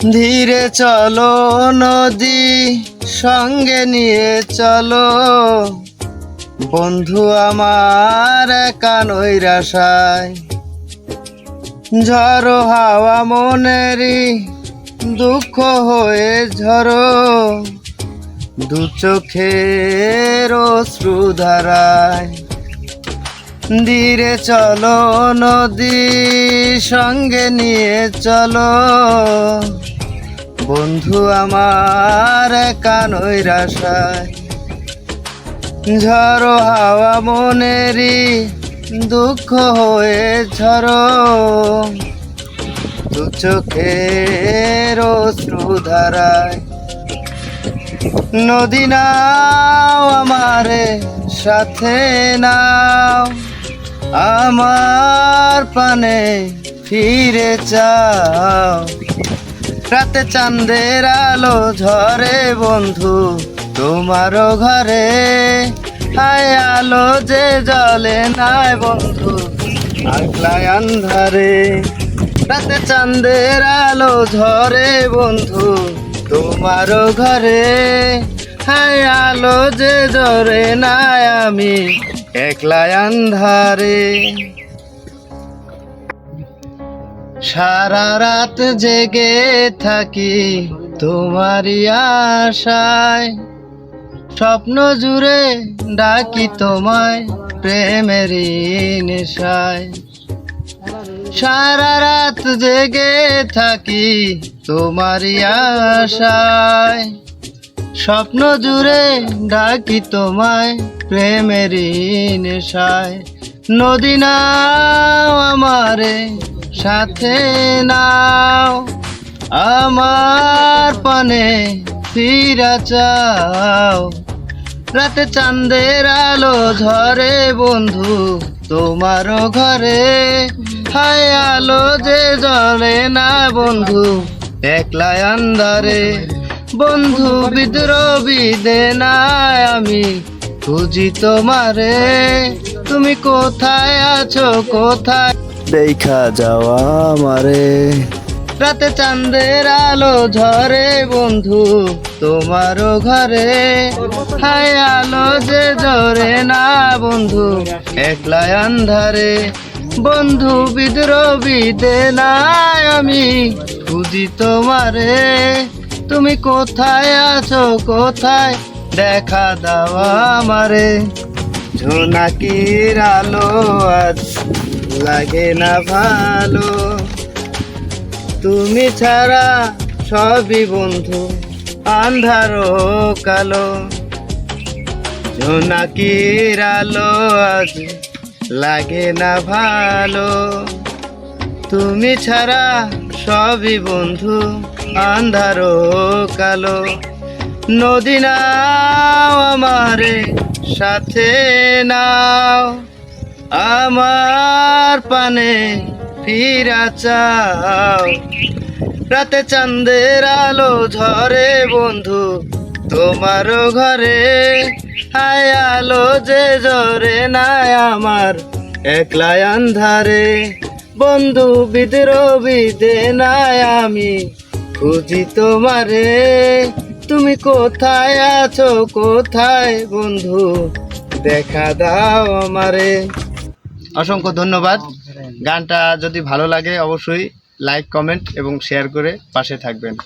ধীরে চলো নদী সঙ্গে নিয়ে চলো। বন্ধু আমার একা নৈরাশায়। ঝড়ো হাওয়া মনেরই দুঃখ হয়ে ঝরো। দু চোখের অশ্রুধারায় ধীরে চলো, নদী সঙ্গে নিয়ে চলো। বন্ধু আমার কানই রাশায় ঝড়ো হাওয়া মনেরই দুঃখ হয়ে ঝরো। দু চোখের অশ্রুধারায় নদী নাও আমারে, সাথে নাও। আমার পানে ফিরে চাও। রাতে চাঁদের আলো ঝরে বন্ধু, তোমারও ঘরে। হায় আলো যে জলে নাই বন্ধু, আগলায় আন্ধারে। রাতে চাঁদের আলো ঝরে বন্ধু তোমারও ঘরে হায় আলো যে জরে না আমি একলা আন্ধারে। সারা রাত জেগে থাকি তোমারই আশায়, স্বপ্ন জুড়ে ডাকি তোমায় প্রেমেরই নেশায়। সারা রাত জেগে থাকি তোমারই আশায়। স্বপ্ন জুড়ে ডাকি তোমায় প্রেমেরই নেশায়। নদী নাও আমারে, সাথে নাও। আমার পানে ফিরা চাও। রাতে চাঁদের আলো ঝরে বন্ধু, তোমারও ঘরে। হায় আলো যে জ্বলে না বন্ধু? একলাই আন্ধারে বন্ধু বিদ্রোহী দে না আমি খুঁজি তোমারে। তুমি কোথায় আছো কোথায়? দেখা যাওয়া আমারে। রাতে চাঁদের আলো ঝরে বন্ধু তোমারও ঘরে। হায় আলো যে ঝরে না বন্ধু একলাই আন্ধারে বন্ধু বিদ্রোহী দে আমি খুঁজি তোমারে। তুমি কোথায় আছো, কোথায়? দেখা দাও আমারে। ঝোনাকির আলো আজ লাগে না ভালো। তুমি ছাড়া সবই বন্ধু, আন্ধার কালো। জোনাকির আলো আজ লাগে না ভালো। তুমি ছাড়া সবই বন্ধু, আন্ধার কালো। নদী নাও আমারে সাথে নাও। আমার পানে ফিরা চাও। রাতে চাঁদের আলো ঝরে বন্ধু তোমারও ঘরে, হায় আলো যে ঝরে নাই আমার। একলাই আন্ধারে বন্ধু বিদ্রোহী দে নাই আমি। খুঁজি তোমারে, তুমি কোথায় আছো, কোথায় বন্ধু? দেখা দাও আমারে। অসংখ্য ধন্যবাদ। গানটা যদি ভালো লাগে, অবশ্যই লাইক কমেন্ট এবং শেয়ার করে পাশে থাকবেন।